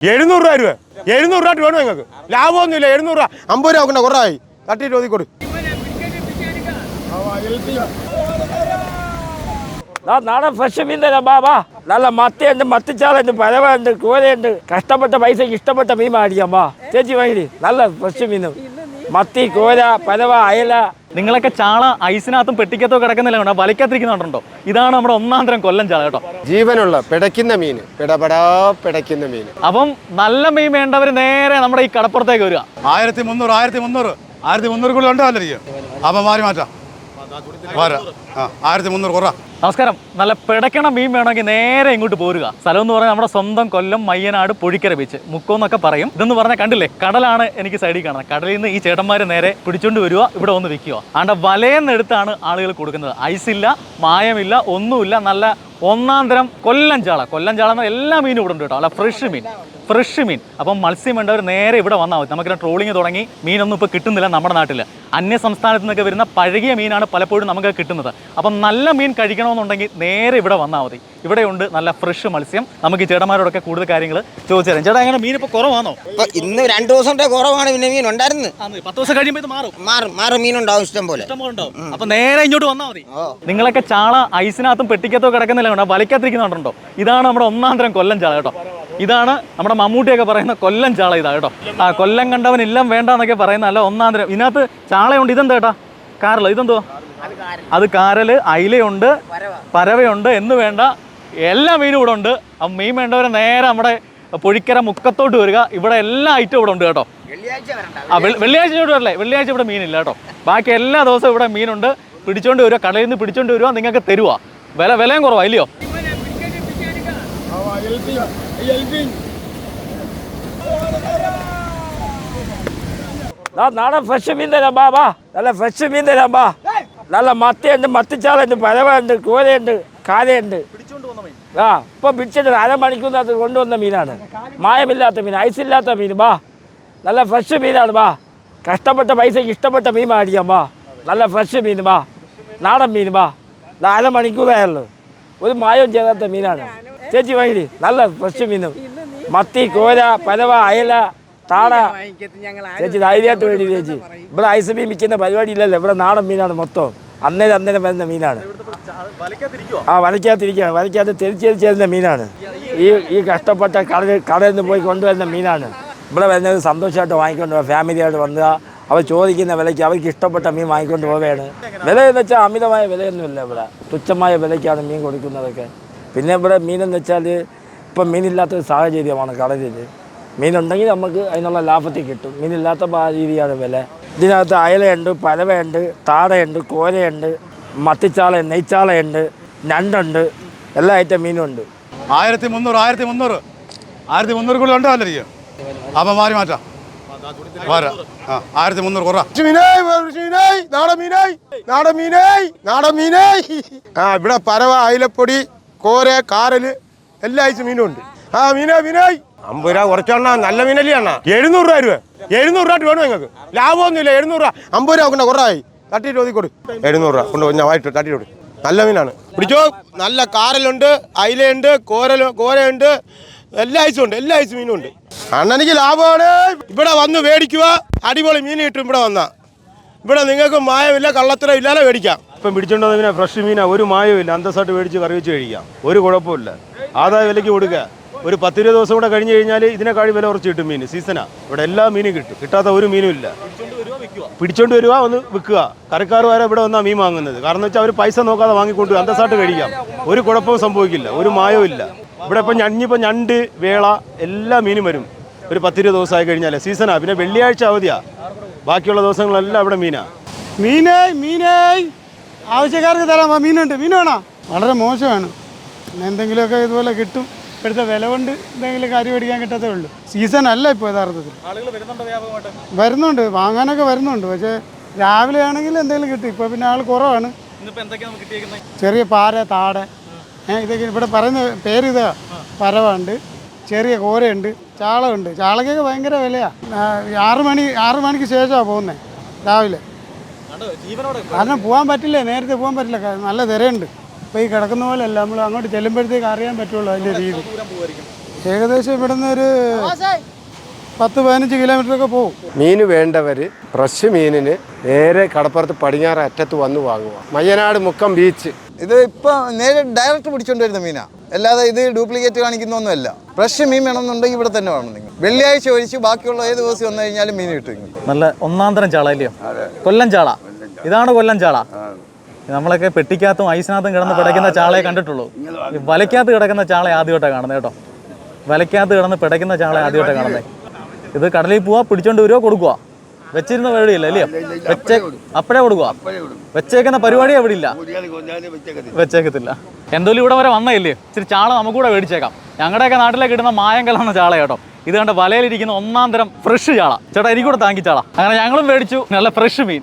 എഴുന്നൂറ് രൂപ രൂപ എഴുന്നൂറ് രൂപ വേണം നിങ്ങൾക്ക്? ലാഭമൊന്നുമില്ല എഴുന്നൂറ് രൂപ. അമ്പത് രൂപ നോക്കണ്ട കുറവായി. തട്ടിയിട്ട് ഒതുക്കൊടു നാടൻ ഫ്രഷ് മീൻ തരാം ബാ ബാ നല്ല മത്തയുണ്ട് മത്തിച്ചാളുണ്ട് പരവുണ്ട് കൂരയുണ്ട് കഷ്ടപ്പെട്ട പൈസക്ക് ഇഷ്ടപ്പെട്ട മീൻ മേടിക്കാം ബാ ചേച്ചി വാങ്ങി നല്ല ഫ്രഷ് മീൻ. മത്തി കോല പരവ അയല നിങ്ങളൊക്കെ ചാള ഐസിനകത്തും പെട്ടിക്കത്തോ കിടക്കുന്നില്ല കേട്ടോ വലിക്കാത്തിരിക്കുന്നുണ്ടോ ഇതാണ് നമ്മുടെ ഒന്നാം തരം കൊല്ലം ചാള കേട്ടോ. ജീവനുള്ള പിടയ്ക്കുന്ന മീൻ പിടപെടാ പിടയ്ക്കുന്ന മീൻ അപ്പം നല്ല മീൻ വേണ്ടവർ നേരെ നമ്മുടെ ഈ കടപ്പുറത്തേക്ക് വരിക. ആയിരത്തി മുന്നൂറ് ആയിരത്തി മുന്നൂറ്. ആയിരത്തി മുന്നൂറ് കൂടി ഉണ്ടാവില്ലായിരിക്കും അപ്പം മാറി മാറ്റാം. ആയിരത്തി മുന്നൂറ് കുറ. നമസ്കാരം. നല്ല പിടയ്ക്കണ മീൻ വേണമെങ്കിൽ നേരെ ഇങ്ങോട്ട് പോരുക. സ്ഥലം എന്ന് പറഞ്ഞാൽ നമ്മുടെ സ്വന്തം കൊല്ലം മയ്യനാട് പൊഴിക്കര ബീച്ച് മുക്കോ എന്നൊക്കെ പറയും. ഇതെന്ന് പറഞ്ഞാൽ കണ്ടില്ലേ? കടലാണ് എനിക്ക് സൈഡിൽ കാണുന്നത്. കടലിൽ നിന്ന് ഈ ചേട്ടന്മാർ നേരെ പിടിച്ചോണ്ട് വരിക ഇവിടെ വന്ന് വിൽക്കുക ആണ്ട വലയെന്നെടുത്താണ് ആളുകൾ കൊടുക്കുന്നത്. ഐസില്ല മായമില്ല ഒന്നുമില്ല. നല്ല ഒന്നാം തരം കൊല്ലം ചാള കൊല്ലം ചാള എന്ന എല്ലാ മീനും ഇവിടെ ഉണ്ട് കേട്ടോ. അല്ല ഫ്രഷ് മീൻ. ഫ്രഷ് മീൻ. അപ്പം മത്സ്യം വേണ്ടവർ നേരെ ഇവിടെ വന്നാൽ മതി. നമുക്കിവിടെ ട്രോളിങ് തുടങ്ങി. മീനൊന്നും ഇപ്പോൾ കിട്ടുന്നില്ല നമ്മുടെ നാട്ടിൽ അന്യ സംസ്ഥാനത്ത് നിന്നൊക്കെ വരുന്ന പഴകിയ മീനാണ് പലപ്പോഴും നമുക്ക് കിട്ടുന്നത്. അപ്പം നല്ല മീൻ കഴിക്കണമെന്നുണ്ടെങ്കിൽ നേരെ ഇവിടെ വന്നാൽ മതി. ഇവിടെയുണ്ട് നല്ല ഫ്രഷ് മത്സ്യം. നമുക്ക് ചേട്ടന്മാരോടൊക്കെ കൂടുതൽ കാര്യങ്ങൾ ചോദിച്ചറിയാം. ചേട്ടാ അങ്ങനെ മീൻ ഇപ്പോൾ കുറവാണോ? ഇപ്പൊ ഇന്ന് രണ്ട് ദിവസം കുറവാണ് പിന്നെ മീൻ ഉണ്ടായിരുന്നു. പത്ത് ദിവസം കഴിയുമ്പോൾ ഇത് മാറും. മാറും. മാറും. മീനുണ്ടാവും ഇഷ്ടം പോലെ. അപ്പം നേരെ ഇങ്ങോട്ട് വന്നാൽ മതി. നിങ്ങളൊക്കെ ചാള ഐസിനകത്തും പെട്ടിക്കത്തോ കിടക്കുന്നില്ല വലിക്കത്തിരിക്കുന്നുണ്ടോ ഇതാണ് നമ്മുടെ ഒന്നാം തരം കൊല്ലം ചാള കേട്ടോ. ഇതാണ് നമ്മുടെ മമ്മൂട്ടിയൊക്കെ പറയുന്ന കൊല്ലം ചാള ഇതാ കേട്ടോ. ആ കൊല്ലം കണ്ടവൻ ഇല്ലം വേണ്ട എന്നൊക്കെ പറയുന്ന അല്ല ഒന്നാം തരം. ഇതിനകത്ത് ചാളയുണ്ട് ഇതെന്താ കേട്ടാ കാരല ഇതെന്തോ? അത് കാരൽ അയിലയുണ്ട് പരവയുണ്ട് എന്ന് വേണ്ട. എല്ലാ മീനും ഇവിടെ ഉണ്ട്. ആ മീൻ വേണ്ടവരെ നേരെ നമ്മുടെ പൊഴിക്കര മുക്കത്തോട്ട് വരിക. ഇവിടെ എല്ലാ ഐറ്റം ഇവിടെ ഉണ്ട് കേട്ടോ. ആ വെള്ളി- വെള്ളിയാഴ്ച ഇവിടെ വരല്ലേ? വെള്ളിയാഴ്ച ഇവിടെ മീനില്ല കേട്ടോ. ബാക്കി എല്ലാ ദിവസവും ഇവിടെ മീനുണ്ട്. പിടിച്ചോണ്ട് വരിക കടയിൽ നിന്ന് പിടിച്ചോണ്ട് വരിക നിങ്ങൾക്ക് തരുവാ. വില വിലയും കുറവാ ഇല്ലയോ? നാടൻ ഫ്രഷ് മീൻ തരാം ബാ ബാ നല്ല ഫ്രഷ് മീൻ തരാം ബാ നല്ല മത്തയുണ്ട് മത്തിച്ചാളുണ്ട് പരവുണ്ട് കൂരയുണ്ട്. കാലയുണ്ട് ആ ഇപ്പം പിടിച്ചിട്ട് അരമണിക്കൂറിനകത്ത് കൊണ്ടുവന്ന മീനാണ്. മായമില്ലാത്ത മീൻ ഐസില്ലാത്ത മീൻ ബാ നല്ല ഫ്രഷ് മീനാണ് ബാ കഷ്ടപ്പെട്ട പൈസക്ക് ഇഷ്ടപ്പെട്ട മീൻ മേടിക്കാം ബാ നല്ല ഫ്രഷ് മീൻ ബാ നാടൻ മീൻ ബാ അരമണിക്കൂറായുള്ളൂ ഒരു മായവും ചേരാത്ത മീനാണ്. ചേച്ചി വാങ്ങി നല്ല ഫ്രഷ് മീനും മത്തി കോര പലവ അയല താട ചേച്ചി ധൈര്യമായിട്ട് വേണ്ടി ചേച്ചി. ഇവിടെ ഐസ് മീൻ വിൽക്കുന്ന പരിപാടി ഇല്ലല്ലോ. ഇവിടെ നാടൻ മീനാണ് മൊത്തം. അന്നേരം അന്നേരം വരുന്ന മീനാണ്. ആ വലയ്ക്കാത്തിരിക്കുകയാണ് വലയ്ക്കാത്ത തെരിച്ചെരിച്ച് വരുന്ന മീനാണ്. ഈ ഈ കഷ്ടപ്പെട്ട കടൽ കടയിൽ നിന്ന് പോയി കൊണ്ടുവരുന്ന മീനാണ്. ഇവിടെ വരുന്നത് സന്തോഷമായിട്ട് വാങ്ങിക്കൊണ്ട് പോവുക ഫാമിലിയായിട്ട് വന്നുക അവർ ചോദിക്കുന്ന വിലയ്ക്ക് അവർക്ക് ഇഷ്ടപ്പെട്ട മീൻ വാങ്ങിക്കൊണ്ട് പോവുകയാണ്. വില എന്ന് വെച്ചാൽ അമിതമായ വിലയൊന്നുമില്ല ഇവിടെ. തുച്ഛമായ വിലയ്ക്കാണ് മീൻ കൊടുക്കുന്നതൊക്കെ. പിന്നെ ഇവിടെ മീനെന്ന് വെച്ചാൽ ഇപ്പം മീനില്ലാത്തൊരു സാഹചര്യമാണ് കടലിൽ. മീനുണ്ടെങ്കിൽ നമുക്ക് അതിനുള്ള ലാഭത്തിൽ കിട്ടും. മീനില്ലാത്ത രീതിയാണ് വില. ഇതിനകത്ത് അയലയുണ്ട് പലവയുണ്ട് താടയുണ്ട് കോരയുണ്ട് മത്തിച്ചാള നെയ്ച്ചാളയുണ്ട് ഞണ്ടുണ്ട് എല്ലാ ഐറ്റം മീനും ഉണ്ട് ആയിരത്തി മുന്നൂറ് ആയിരത്തി മുന്നൂറ്. ആയിരത്തി മുന്നൂറ് കൂടി ഉണ്ടാവില്ലായിരിക്കും അപ്പം മാറി മാറ്റാം. ആ ആയിരത്തി മുന്നൂറ് കുറ മീനായി മീനായി. നാടൻ മീനായി നാടൻ മീനായി നാടൻ മീനായി. ആ ഇവിടെ പരവ അയിലപ്പൊടി കോര കാരൽ എല്ലാ ആഴ്ച മീനും ഉണ്ട്. ആ മീന മീനായി അമ്പത് രൂപ കുറച്ചെണ്ണ നല്ല മീനല്ലേ എണ്ണ എഴുന്നൂറ് രൂപ രൂപ എഴുന്നൂറ് രൂപ വേണം നിങ്ങൾക്ക്? ലാഭമൊന്നുമില്ല എഴുന്നൂറ് രൂപ. അമ്പത് രൂപ കൊണ്ട് കുറവായി. തട്ടിയിട്ട് ഒതുക്കൊടു എഴുന്നൂറ് രൂപ കൊണ്ട് ഞാൻ വായിട്ട് തട്ടിയിട്ട് കൊടു നല്ല മീനാണ്. പിടിച്ചോ. നല്ല കാരലുണ്ട് അയിലയുണ്ട് കോര കോരയുണ്ട്. എല്ലാ ആഴ്ച ഉണ്ട് എല്ലാ ആഴ്ച മീനും ഉണ്ട്. അണ്ണനിക്ക് ലാഭമാണ്. ഇവിടെ വന്ന് മേടിക്കുക അടിപൊളി മീൻ കിട്ടും ഇവിടെ വന്നാ. ഇവിടെ നിങ്ങൾക്ക് മായമില്ല കള്ളത്തരം ഇല്ലാതെ മേടിക്കാം. ഇപ്പം പിടിച്ചോണ്ട് മീനാ ഫ്രഷ് മീനാ ഒരു മായമില്ല അന്തസ്സായിട്ട് മേടിച്ച് കറി വെച്ച് കഴിക്കാം ഒരു കുഴപ്പമില്ല ആദായ വിലയ്ക്ക് കൊടുക്കുക ഒരു പത്തിരുപത് ദിവസം കൂടെ കഴിഞ്ഞ് കഴിഞ്ഞാൽ ഇതിനെക്കാളും വില കുറച്ച് കിട്ടും മീൻ സീസണാ ഇവിടെ എല്ലാ മീനും കിട്ടും. കിട്ടാത്ത ഒരു മീനും ഇല്ല. പിടിച്ചോണ്ട് വരിക ഒന്ന് വിൽക്കുക. കറിക്കാർ വരെ ഇവിടെ വന്നാൽ മീൻ വാങ്ങുന്നത്. കാരണം വെച്ചാൽ അവർ പൈസ നോക്കാതെ വാങ്ങിക്കൊണ്ട് അന്തസ്സായിട്ട് കഴിക്കാം ഒരു കുഴപ്പവും സംഭവിക്കില്ല. ഒരു മായവും ഇല്ല. ഇവിടെ ഇപ്പം ഞഞ്ഞിപ്പോൾ ഞണ്ട് വേള എല്ലാ മീനും വരും. ഒരു പത്തിരുപത് ദിവസമായി കഴിഞ്ഞാൽ സീസണാ പിന്നെ വെള്ളിയാഴ്ച അവധിയാ. ബാക്കിയുള്ള ദിവസങ്ങളെല്ലാം ഇവിടെ മീനാ. മീനായി മീനായി ആവശ്യക്കാർക്ക് തരാം. ആ മീനുണ്ട്. മീൻ വേണോ? വളരെ മോശമാണ്. പിന്നെ എന്തെങ്കിലുമൊക്കെ ഇതുപോലെ കിട്ടും. ഇപ്പോഴത്തെ വില കൊണ്ട് എന്തെങ്കിലും കാര്യം മേടിക്കാൻ കിട്ടത്തേ ഉള്ളൂ. സീസൺ അല്ല ഇപ്പോൾ യഥാർത്ഥത്തിൽ. വരുന്നുണ്ട് വാങ്ങാനൊക്കെ വരുന്നുണ്ട്. പക്ഷേ രാവിലെ ആണെങ്കിൽ എന്തെങ്കിലും കിട്ടും. ഇപ്പോൾ പിന്നെ ആൾ കുറവാണ്. ചെറിയ പാര താട. ഇതൊക്കെ ഇവിടെ പറയുന്ന പേര് ഇതാ പരവുണ്ട് ചെറിയ കോരയുണ്ട്. ചാളമുണ്ട് ചാളക്കൊക്കെ ഭയങ്കര വിലയാണ് ആറ് മണി ആറ് മണിക്ക് ശേഷമാണ് പോകുന്നത് രാവിലെ. കാരണം പോകാൻ പറ്റില്ല നേരത്തെ പോകാൻ പറ്റില്ല. നല്ല തിരയുണ്ട്. ഇപ്പോൾ ഈ കിടക്കുന്ന പോലെ അല്ല നമ്മൾ അങ്ങോട്ട് ചെല്ലുമ്പോഴത്തേക്ക് അറിയാൻ പറ്റുള്ളൂ അതിന്റെ രീതി. ഏകദേശം ഇവിടുന്ന് ഒരു പത്ത് പതിനഞ്ച് കിലോമീറ്റർ ഒക്കെ പോകും മീൻ വേണ്ടവർ ഫ്രഷ് മീനിന് നേരെ കടപ്പുറത്ത് പടിഞ്ഞാറ് അറ്റത്ത് വന്ന് വാങ്ങുക. മയ്യനാട് മുക്കം ബീച്ച് ഇത് ഇപ്പൊ നേരെ ഡയറക്റ്റ് പിടിച്ചോണ്ട് വരുന്ന മീനാ. അല്ലാതെ ഇത് ഡ്യൂപ്ലിക്കേറ്റ് കാണിക്കുന്നൊന്നുമല്ല. ഫ്രഷ് മീൻ വേണമെന്നുണ്ടെങ്കിൽ ഇവിടെ തന്നെ വേണം നിങ്ങൾ. വെള്ളിയാഴ്ച ഒഴിച്ച് ബാക്കിയുള്ള ഏത് ദിവസം വന്നു കഴിഞ്ഞാലും മീൻ കിട്ടും നല്ല ഒന്നാം തരം ചാള അല്ലയോ കൊല്ലം ചാള. ഇതാണ് കൊല്ലം ചാള. നമ്മളൊക്കെ പെട്ടിക്കകത്തും ഐസിനകത്തും കിടന്ന് പിടയ്ക്കുന്ന ചാളയെ കണ്ടിട്ടുള്ളൂ. വലയ്ക്കാത്ത വലയ്ക്കകത്ത് കിടക്കുന്ന ചാള ആദ്യമായിട്ടാണ് കാണുന്നത് കേട്ടോ. വലയ്ക്കകത്ത് കിടന്ന് പിടയ്ക്കുന്ന ചാള ആദ്യമായിട്ടാണ് കാണുന്നത്. ഇത് കടലിൽ പോവാ പിടിച്ചോണ്ട് വരുവോ കൊടുക്കുക വെച്ചിരുന്ന പരിപാടിയില്ല അല്ലയോ? വെച്ചേ അപ്പഴേ കൊടുക്കുക വെച്ചേക്കുന്ന പരിപാടി എവിടെ ഇല്ല. വെച്ചേക്കത്തില്ല. എന്തോലും ഇവിടെ വരെ വന്നയില്ലേ ഇച്ചിരി ചാള നമുക്കൂടെ മേടിച്ചേക്കാം. ഞങ്ങളുടെയൊക്കെ നാട്ടിലേക്ക് ഇടുന്ന മായം കലർന്ന ചാള കേട്ടോ. ഇത് കണ്ട വലയിലിരിക്കുന്ന ഒന്നാം തരം ഫ്രഷ് ചാള. ചേട്ടാ എനിക്കൂടെ താങ്കി ചാള. അങ്ങനെ ഞങ്ങളും മേടിച്ചു. നല്ല ഫ്രഷ് മീൻ.